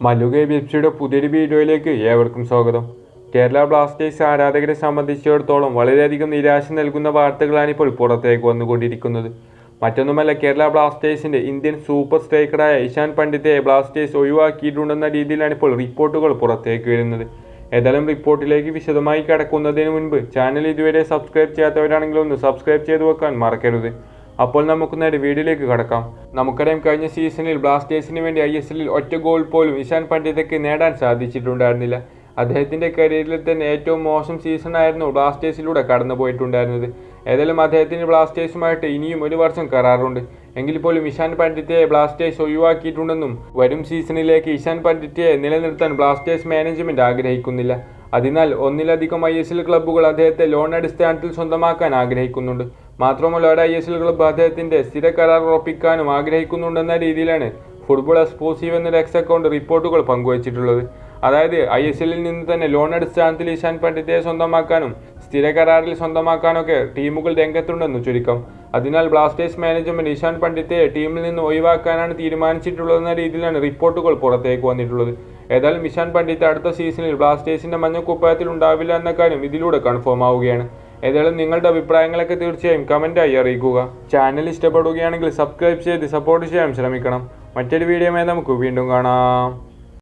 Mallu K B F സിയുടെ പുതിയൊരു വീഡിയോയിലേക്ക് ഏവർക്കും സ്വാഗതം. കേരള ബ്ലാസ്റ്റേഴ്സ് ആരാധകരെ സംബന്ധിച്ചിടത്തോളം വളരെയധികം നിരാശ നൽകുന്ന വാർത്തകളാണ് ഇപ്പോൾ പുറത്തേക്ക് വന്നുകൊണ്ടിരിക്കുന്നത്. മറ്റൊന്നുമല്ല കേരള ബ്ലാസ്റ്റേഴ്സിന്റെ ഇന്ത്യൻ സൂപ്പർ സ്ട്രൈക്കറായ ഇഷാൻ പണ്ഡിത്തെ ബ്ലാസ്റ്റേഴ്സ് ഒഴിവാക്കിയിട്ടുണ്ടെന്ന രീതിയിലാണ് ഇപ്പോൾ റിപ്പോർട്ടുകൾ പുറത്തേക്ക് വരുന്നത്. ഏതായാലും റിപ്പോർട്ടിലേക്ക് വിശദമായി കടക്കുന്നതിന് മുൻപ് ചാനൽ ഇതുവരെ സബ്സ്ക്രൈബ് ചെയ്യാത്തവരാണെങ്കിൽ ഒന്ന് സബ്സ്ക്രൈബ് ചെയ്തു വെക്കാൻ മറക്കരുത്. അപ്പോൾ നമുക്ക് നേരെ വീഡിയോയിലേക്ക് കടക്കാം. നമുക്കറിയാം കഴിഞ്ഞ സീസണിൽ ബ്ലാസ്റ്റേഴ്സിന് വേണ്ടി ഐ എസ് എല്ലിൽ ഒറ്റ ഗോൾ പോലും ഇഷാൻ പണ്ഡിതയ്ക്ക് നേടാൻ സാധിച്ചിട്ടുണ്ടായിരുന്നില്ല. അദ്ദേഹത്തിന്റെ കരിയറിൽ തന്നെ ഏറ്റവും മോശം സീസണായിരുന്നു ബ്ലാസ്റ്റേഴ്സിലൂടെ കടന്നു പോയിട്ടുണ്ടായിരുന്നത് ഏതായാലും അദ്ദേഹത്തിന് ബ്ലാസ്റ്റേഴ്സുമായിട്ട് ഇനിയും ഒരു വർഷം കരാറുണ്ട്. എങ്കിൽ പോലും ഇഷാൻ പണ്ഡിറ്റയെ ബ്ലാസ്റ്റേഴ്സ് ഒഴിവാക്കിയിട്ടുണ്ടെന്നും വരും സീസണിലേക്ക് ഇഷാൻ പണ്ഡിറ്റയെ നിലനിർത്താൻ ബ്ലാസ്റ്റേഴ്സ് മാനേജ്മെന്റ് ആഗ്രഹിക്കുന്നില്ല. അതിനാൽ ഒന്നിലധികം ഐ എസ് എൽ ക്ലബ്ബുകൾ അദ്ദേഹത്തെ ലോൺ അടിസ്ഥാനത്തിൽ സ്വന്തമാക്കാൻ ആഗ്രഹിക്കുന്നുണ്ട്. മാത്രമല്ല ഒരു ഐ എസ് എൽ ക്ലബ്ബ് അദ്ദേഹത്തിന്റെ സ്ഥിര കരാർ ഉറപ്പിക്കാനും ആഗ്രഹിക്കുന്നുണ്ടെന്ന രീതിയിലാണ് ഫുട്ബോൾ എക്സ്പോസീവ് എന്നൊരു എക്സ് അക്കൗണ്ട് റിപ്പോർട്ടുകൾ പങ്കുവച്ചിട്ടുള്ളത്. അതായത് ഐ എസ് എല്ലിൽ നിന്ന് തന്നെ ലോൺ അടിസ്ഥാനത്തിൽ ഇഷാൻ പണ്ഡിറ്റയെ സ്വന്തമാക്കാനും സ്ഥിര കരാറിൽ സ്വന്തമാക്കാനൊക്കെ ടീമുകൾ രംഗത്തുണ്ടെന്ന് ചുരുക്കം. അതിനാൽ ബ്ലാസ്റ്റേഴ്സ് മാനേജ്മെന്റ് ഇഷാൻ പണ്ഡിറ്റയെ ടീമിൽ നിന്ന് ഒഴിവാക്കാനാണ് തീരുമാനിച്ചിട്ടുള്ളതെന്ന രീതിയിലാണ് റിപ്പോർട്ടുകൾ പുറത്തേക്ക് വന്നിട്ടുള്ളത്. ഏതായാലും ഇഷാൻ പണ്ഡിറ്റ് അടുത്ത സീസണിൽ ബ്ലാസ്റ്റേഴ്സിന്റെ മഞ്ഞക്കുപ്പായത്തിൽ ഉണ്ടാവില്ല എന്ന കാര്യം ഇതിലൂടെ കൺഫേം ആവുകയാണ്. ഏതായാലും നിങ്ങളുടെ അഭിപ്രായങ്ങളൊക്കെ തീർച്ചയായും കമന്റായി അറിയിക്കുക. ചാനൽ ഇഷ്ടപ്പെടുകയാണെങ്കിൽ സബ്സ്ക്രൈബ് ചെയ്ത് സപ്പോർട്ട് ചെയ്യാൻ ശ്രമിക്കണം. മറ്റൊരു വീഡിയോമായി നമുക്ക് വീണ്ടും കാണാം.